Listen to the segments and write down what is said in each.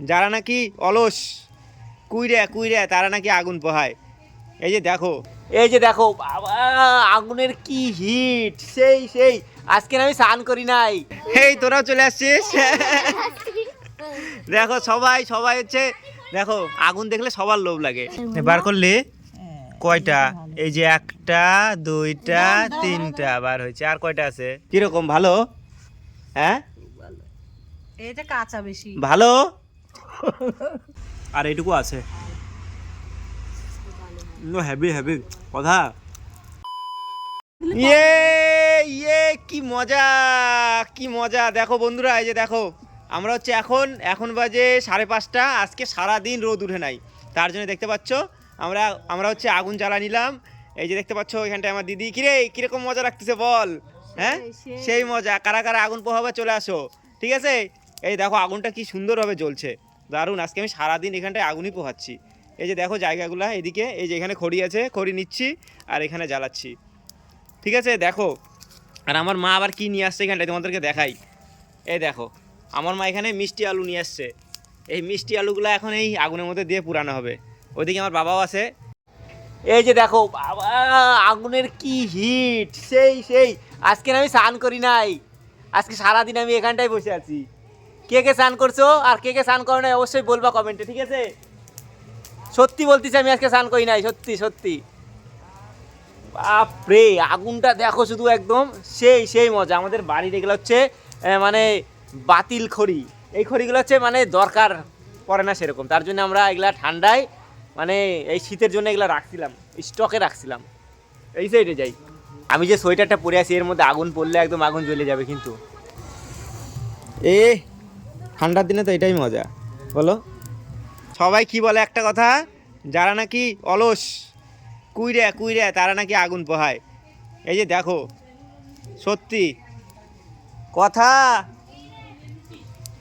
যারা নাকি অলস কুইরে কুইরে তারা নাকি আগুন পোহায়। এই যে দেখো। এই যে দেখো বাবা আগুনের কি হিট? সেই সেই। আজকে আমি স্নান করি নাই। এই তোরাও চলে আসছিস? দেখো সবাই সবাই হচ্ছে দেখো আগুন দেখলে সবার লোভ লাগে। বার করলে কয়টা? এই যে একটা দুইটা তিনটা বার হয়েছে। আর কয়টা আছে? কীরকম ভালো? হ্যাঁ? এটা কাঁচা বেশি। ভালো? আর এইটুকু আছে। হ্যাভি হ্যাভি কথা। ইয়ে ইয়ে কি মজা কি মজা। দেখো বন্ধুরা এই যে দেখো আমরা হচ্ছে এখন এখন বাজে সাড়ে পাঁচটা। আজকে সারা দিন রোদ উঠে নাই। তার জন্য দেখতে পাচ্ছ আমরা আমরা হচ্ছে আগুন জ্বালা নিলাম। এই যে দেখতে পাচ্ছ এখানটায় আমার দিদি। কিরে কীরকম মজা রাখতেছে বল? হ্যাঁ? সেই- সেই মজা। কারা কারা আগুন পোহাবে চলে আসো। ঠিক আছে? এই দেখো আগুনটা কি সুন্দরভাবে জ্বলছে। দারুণ, আজকে আমি সারাদিন এখানটায় আগুনই পোহাচ্ছি। এই যে দেখো জায়গাগুলো, এদিকে এই যে এখানে খড়ি আছে, খড়ি নিচ্ছি আর এখানে জ্বালাচ্ছি। ঠিক আছে, দেখো, আর আমার মা আবার কি নিয়ে আসছে এখানটায় তোমাদেরকে দেখাই। এই দেখো, আমার মা এখানে মিষ্টি আলু নিয়ে আসছে। এই মিষ্টি আলুগুলো এখন এই আগুনের মধ্যে দিয়ে পুরানো হবে। ওইদিকে আমার বাবাও আছে। এই যে দেখো, বাবা, আগুনের কি হিট, সেই সেই, আজকে আমি স্নান করি নাই। আজকে সারাদিন আমি এখানটায় বসে আছি। কে কে স্নান করছ? আর কে কে স্নান করো নাই, অবশ্যই বলবা কমেন্টে, ঠিক আছে? সত্যি বলতেছি, আমি আজকে স্নান করি নাই, সত্যি সত্যি। বাপরে, আগুনটা দেখো শুধু একদম, সেই সেই মজা। আমাদের বাড়ির এগুলো হচ্ছে মানে বাতিল খড়ি। এই খড়িগুলো হচ্ছে মানে দরকার পড়ে না সেরকম। তার জন্য আমরা এগুলা ঠান্ডায় মানে এই শীতের জন্য এগুলা রাখছিলাম, স্টকে রাখছিলাম। এই সাইডে যাই। আমি যে সোয়েটারটা পরে আছি, এর মধ্যে আগুন পড়লে একদম আগুন জ্বলে যাবে কিন্তু। এ ঠান্ডার দিনে তো এটাই মজা। বলো। সবাই কি বলে একটা কথা? যারা নাকি অলস কুইরে কুইরে তারা নাকি আগুন পোহায়। এই যে দেখো সত্যি। কথা।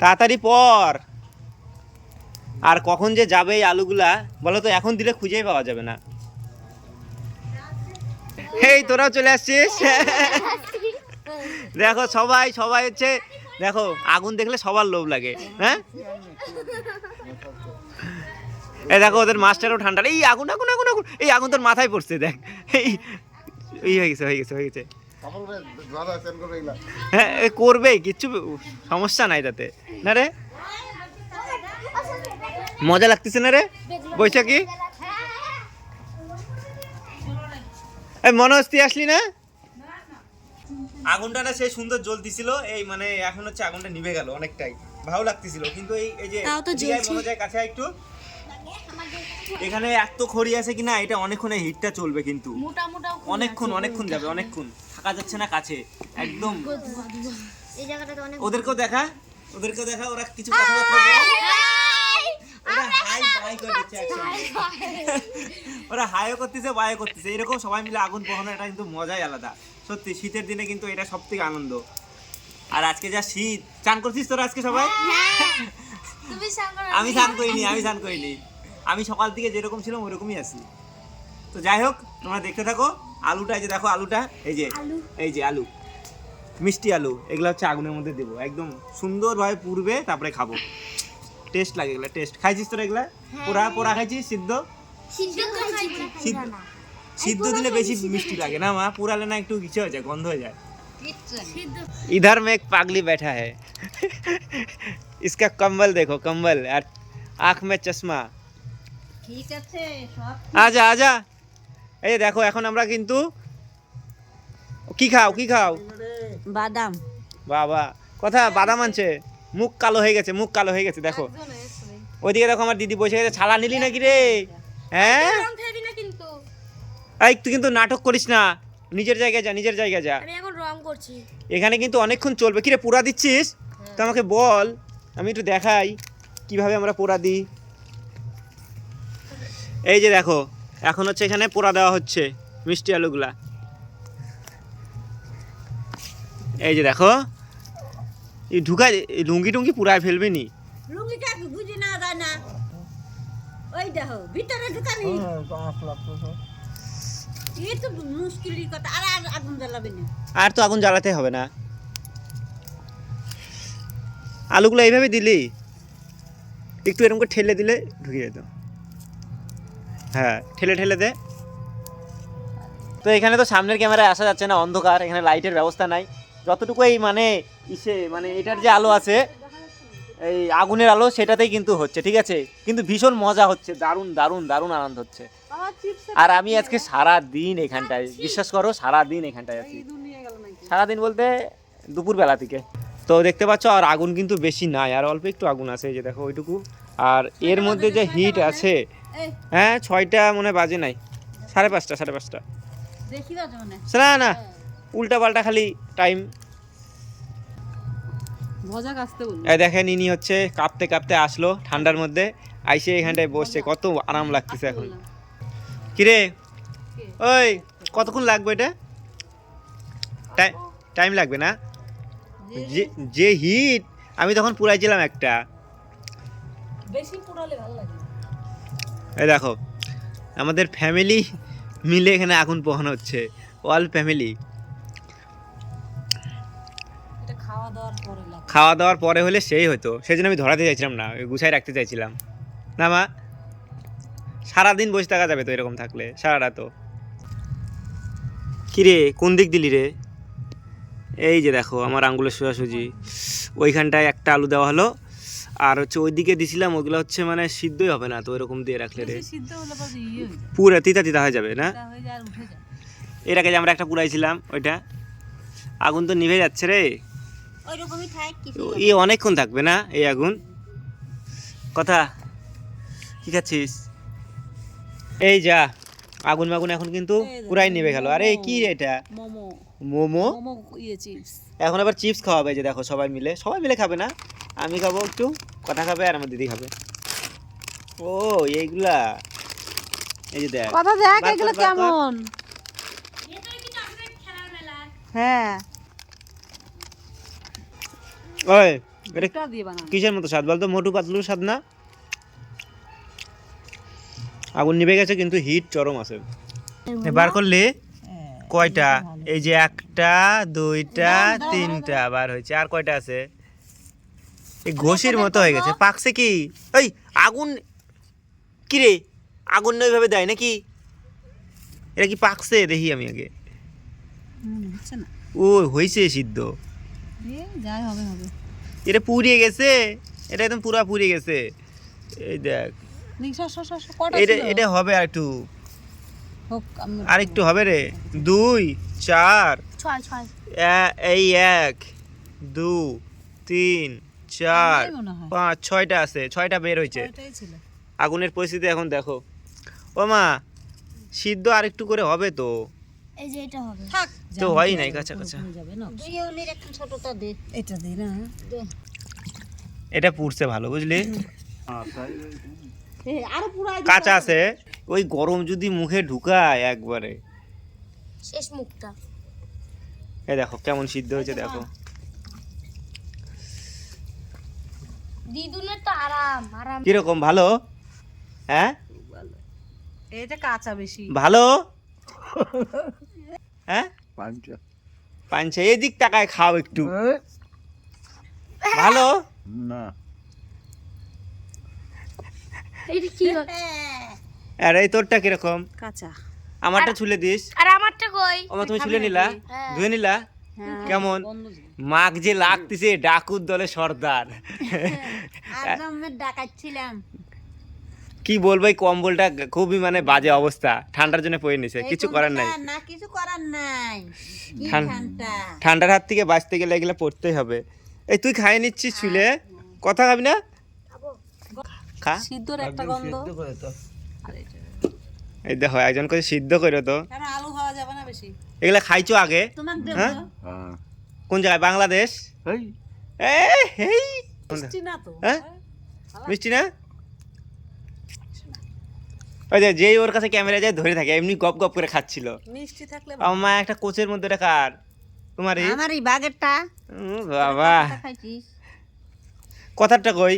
তাড়াতাড়ি পর। আর কখন যে যাবে এই আলুগুলা বলো তো এখন দিলে খুঁজেই পাওয়া যাবে না। এই তোরাও চলে আসছিস? দেখো সবাই সবাই হচ্ছে দেখো আগুন দেখলে সবার লোভ লাগে হ্যাঁ? এই দেখো ওদের মাস্টারও ঠান্ডা। এই আগুন আগুন আগুন আগুন। এই আগুন তোর মাথায় পড়ছে দেখ। এই এই হয়ে গেছে হয়ে গেছে হয়ে গেছে। হ্যাঁ এ করবে কিচ্ছু সমস্যা নাই তাতে। না রে? মজা লাগতেছে না রে? বৈশাখী? এই মনোজ তুই আসলি না? আগুনটা না সেই সুন্দর জ্বলতেছিল এই মানে এখন হচ্ছে আগুনটা নিভে গেল অনেকটাই। ভালো লাগতেছিল কিন্তু এই এই যে কাছে একটু। এখানে এত খড়ি আছে কিনা এটা অনেকক্ষণ হিটটা চলবে কিন্তু। অনেকক্ষণ অনেকক্ষণ যাবে অনেকক্ষণ। থাকা যাচ্ছে না কাছে একদম। এই জায়গাটা তো অনেক ওদেরকেও দেখা ওদেরকেও দেখা ওরা কিছু কথাবার্তা বলে ওরা হাই বাই করে দিচ্ছে একসঙ্গে ওরা হাইও করতেছে বাইও করতেছে। এরকম সবাই মিলে আগুন পোহানো এটা কিন্তু মজাই আলাদা। সত্যি শীতের দিনে কিন্তু এটা সব থেকে আনন্দ। আর আজকে যা শীত চান করছিস তোরা আজকে সবাই? আমি চান করিনি আমি চান করিনি। আমি সকাল থেকে যেরকম ছিলাম ওরকমই আছি। তো যাই হোক তোমরা দেখতে থাকো আলুটা এই যে দেখো আলুটা এই যে এই যে আলু মিষ্টি আলু এগুলো হচ্ছে আগুনের মধ্যে দেবো। একদম সুন্দরভাবে পুড়বে তারপরে খাব। টেস্ট লাগে এগুলো টেস্ট খাইছিস তোরা এগুলা পোড়া পোড়া খাইছিস সিদ্ধ সিদ্ধ খাইছি সিদ্ধ সিদ্ধ দিলে বেশি মিষ্টি লাগে না মা পুরালে না একটু কিছু হয়ে যায় গন্ধ হয়ে যায় इधर में एक पागली बैठा है इसका कंबल देखो कंबल और आँख में चश्मा ঠিক আছে সব আজা আজা এই যে দেখো এখন আমরা কিন্তু কি খাও কি খাও বাদাম বাবা কথা বাদাম আনছে মুখ কালো হয়ে গেছে মুখ কালো হয়ে গেছে দেখো। ওইদিকে দেখো আমার দিদি বসে গেছে ছালা নিলি নাকি রে? হ্যাঁ? এই তুই কিন্তু নাটক করিস না। নিজের জায়গায় যা নিজের জায়গায় যা। আমি এখন রং করছি। এখানে কিন্তু অনেকক্ষণ চলবে। কিরে পোড়া দিচ্ছিস? তো আমাকে বল আমি একটু দেখাই কীভাবে আমরা পোড়া দিই। এই যে দেখো এখন হচ্ছে এখানে পোড়া দেওয়া হচ্ছে মিষ্টি আলুগুলা। এই যে দেখো এই ঢুকায় লুঙ্গি টুঙ্গি পুরায় ফেলবে নি। লুঙ্গিটা বুঝি না যায় না। ওই দেখো ভিতরে ঢুকাবি? এই তো মুশকিলের কথা আর আর আগুন জ্বালাবে না। আর তো আগুন জ্বালাতে হবে না। আলুগুলো এইভাবে দিলি একটু এরকম করে ঠেলে দিলে ঢুকে যেত। হ্যাঁ ঠেলে ঠেলে দে। তো এখানে তো সামনের ক্যামেরায় আসা যাচ্ছে না অন্ধকার এখানে লাইটের ব্যবস্থা নাই। যতটুকু এই মানে ইসে মানে এটার যে আলো আছে এই আগুনের আলো সেটাতেই কিন্তু হচ্ছে ঠিক আছে? কিন্তু ভীষণ মজা হচ্ছে দারুণ দারুণ দারুণ আনন্দ হচ্ছে। আর আমি আজকে সারা দিন এখানটায় বিশ্বাস করো সারা দিন এখানটায় আছি। সারা দিন বলতে দুপুর বেলা থেকে। তো দেখতে পাচ্ছ আর আগুন কিন্তু বেশি নাই আর অল্প একটু আগুন আছে যে দেখো ওইটুকু। আর এর মধ্যে যে হিট আছে হ্যাঁ ছয়টা মনে হয় বাজে নাই সাড়ে পাঁচটা সাড়ে পাঁচটা। না না উল্টা পাল্টা খালি টাইম ভজা এই দেখেন ইনি হচ্ছে কাঁপতে কাঁপতে আসলো ঠান্ডার মধ্যে আইসে এখানটায় বসছে কত আরাম লাগতেছে এখন। কিরে? ওই কতক্ষণ লাগবে এটা? টাইম লাগবে না? যে যে হিট আমি তখন পুরাইছিলাম একটা। বেশি পুরালে ভালো লাগে এই দেখো আমাদের ফ্যামিলি মিলে এখানে আগুন পোহানো হচ্ছে অল ফ্যামিলি খাওয়া দাওয়ার পরে হলে সেই হতো। সেই জন্য আমি ধরাতে চাইছিলাম না ওই গুছাই রাখতে চাইছিলাম। না মা সারাদিন বসে থাকা যাবে তো এরকম থাকলে সারাটা তো। কিরে কোন দিক দিলি রে? এই যে দেখো আমার আঙ্গুলের সোজাসুজি। ওইখানটায় একটা আলু দেওয়া হলো আর হচ্ছে ওই দিকে দিছিলাম ওগুলো হচ্ছে মানে সিদ্ধই হবে না তো এরকম দিয়ে রাখলে রে। পরে ইয়ে পুরা তিতা তিতা হয়ে যাবে না? এর আগে যে আমরা একটা পুরাইছিলাম ওইটা। আগুন তো নিভে যাচ্ছে রে। ওই রকমই কিছু ই অনেকক্ষণ থাকবে না এই আগুন? কথা কি খাচ্ছিস? এই যা আগুন মাগুন এখন কিন্তু পুরাই নেবে গেল আরে কি এটা? মোমো। মোমো? মোমো ইয়ে চিপস। এখন আবার চিপস খাওয়াবে যে দেখো সবাই মিলে। সবাই মিলে খাবে না? আমি খাব একটু কথা খাবে আর আমার দিদি খাবে। ও এইগুলা। এই যে দেখ। কথা দেখ এগুলো কেমন? হ্যাঁ। ওই কিসের মতো স্বাদ বলতো? মোটু পাতলুর স্বাদ না? আগুন নিভে গেছে কিন্তু হিট চরম আছে। বার করলে কয়টা? এই যে একটা দুইটা তিনটা বার হয়েছে। আর কয়টা আছে? এই ঘষির মতো হয়ে গেছে। পাকছে কি? ওই আগুন কি রে? আগুন না ওইভাবে দেয় নাকি? এটা কি পাকছে? দেখি আমি আগে। ও হয়েছে সিদ্ধ। যাই হবে হবে। এটা পুড়িয়ে গেছে? এটা একদম পুরা পুড়িয়ে গেছে। এই দেখ। এটা এটা হবে আর একটু। হোক, আর একটু হবে রে। দুই চার। ছয় ছয়। এই এক দু তিন চার। পাঁচ ছয়টা আছে ছয়টা বের হয়েছে। আগুনের পরিস্থিতি এখন দেখো। ও মা সিদ্ধ আর একটু করে হবে তো? এই যে এটা হবে। থাক। তো নাই হয়ে দুই একটা ছোটটা দে। এটা দিই না। এটা পুড়ছে ভালো বুঝলি? আরও পুরাই কাঁচা আছে। ওই গরম যদি মুখে ঢুকায় একবারে। শেষ মুখটা। এই দেখো কেমন সিদ্ধ হয়েছে দেখো। দিদুনের তো আরাম আরাম। কীরকম ভালো? হ্যাঁ? এটা কাঁচা বেশি। ভালো? হ্যাঁ? পাঞ্চা। এদিক টাকায় খাও একটু। ভালো? না? হ্যাঁ, আর তোরটা কীরকম? কাঁচা। আমারটা ছুলে দিস। আর আমারটা কই? আমার তুমি ছুলে নিলা? হ্যাঁ। ধুয়ে নিলা? কেমন? বন্ধ মাগ যে লাগতেছে ডাকুর দলে সর্দার। একদম ডাকাচ্ছিলাম। কি বলব এই কম্বলটা খুবই মানে বাজে অবস্থা। ঠান্ডার জন্য পড়ে নিছে কিছু করার নাই। না কিছু করার নাই। ঠান্ডা। ঠান্ডার হাত থেকে বাঁচতে গেলে এগুলো পড়তেই হবে। এই তুই খাই নিচ্ছিস ছুলে কথা খাবি না? খা। সিদ্ধর একটা গন্ধ। এই দেখো একজন করে সিদ্ধ করে তো। আলু খাওয়া যাবে না বেশি? এগুলা খাইছো আগে? হ্যাঁ? হ্যাঁ। কোন জায়গায়? বাংলাদেশ? এই এ, হেই। মিষ্টি না তো? হ্যাঁ? মিষ্টি না? ওই যে যেই ওর কাছে ক্যামেরা যায় ধরে থাকে এমনি গপ গপ করে খাচ্ছিল। মিষ্টি থাকলে আমার মা একটা কোচের মধ্যে এটা কার? তোমারই আমার এই বাগেরটা বাবা। কথারটা কই?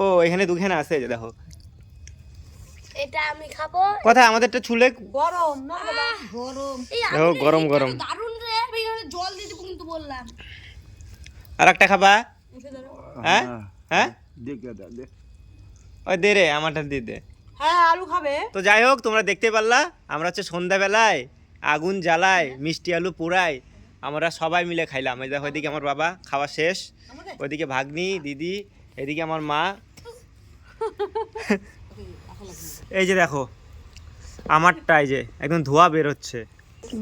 ও এখানে দুখানে আছে যে দেখো। এটা আমি খাব। কথা আমাদেরটা ছুলে গরম না গরম। এই দেখো গরম গরম। দারুণ রে এখানে জল দিতে কিন্তু বললাম। আর একটা খাবা হ্যাঁ? হ্যাঁ? ওই দে রে আমারটা দিয়ে দে। হ্যাঁ আলু খাবে। তো যাই হোক তোমরা দেখতে পারলা আমরা হচ্ছে সন্ধ্যাবেলায় আগুন জ্বালাই মিষ্টি আলু পোড়াই আমরা সবাই মিলে খাইলাম। এই দেখো এদিকে আমার বাবা খাওয়া শেষ। ওইদিকে ভাগ্নি দিদি এদিকে আমার মা। এই যে দেখো আমারটা এই যে একদম ধোয়া বের হচ্ছে।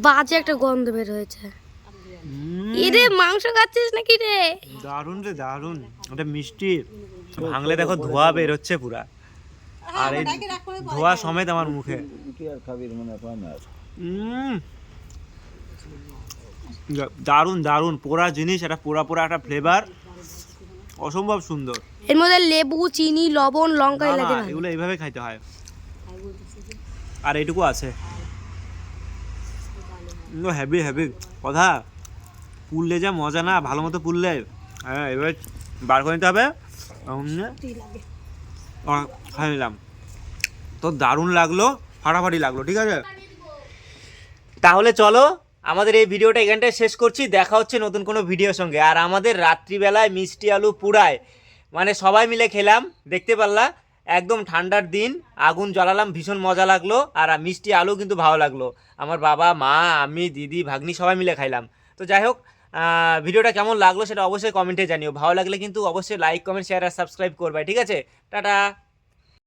বাজে একটা গন্ধ বের হয়েছে। এরে মাংস খাচ্ছিস নাকি রে? দারুণ রে দারুণ। ওটা মিষ্টি। ভাঙলে দেখো ধোয়া বের হচ্ছে পুরা। আর এই ধোয়া সমেত আমার মুখে। দা- দারুণ দারুণ। পোড়া জিনিস একটা পোড়া পোড়া একটা ফ্লেভার অসম্ভব সুন্দর। এর মধ্যে লেবু চিনি লবণ লঙ্কা না, লাগে না, না এগুলো এইভাবে খাইতে হয়। আর এইটুকু আছে। হ্যাভি হ্যাভি কথা পুললে যা মজা না ভালো মতো পুললে হ্যাঁ এবার বার করে নিতে হবে। উম, খাই নিলাম। তো দারুণ লাগল ফাটাফাটি লাগল ঠিক আছে? তাহলে চলো আমাদের এই ভিডিওটা এখানটায় শেষ করছি দেখা হচ্ছে নতুন কোনো ভিডিওর সঙ্গে। আর আমাদের রাত্রিবেলায় মিষ্টি আলু পুড়ায় মানে সবাই মিলে খেলাম দেখতে পারলা? একদম ঠান্ডার দিন আগুন জ্বালালাম ভীষণ মজা লাগল আর মিষ্টি আলু কিন্তু ভালো লাগল। আমার বাবা মা আমি দিদি ভাগ্নি সবাই মিলে খাইলাম। তো যাই হোক ভিডিওটা কেমন লাগল সেটা অবশ্যই কমেন্টে জানিও। ভালো লাগলে কিন্তু অবশ্যই লাইক কমেন্ট শেয়ার আর সাবস্ক্রাইব করবে ঠিক আছে? টাটা!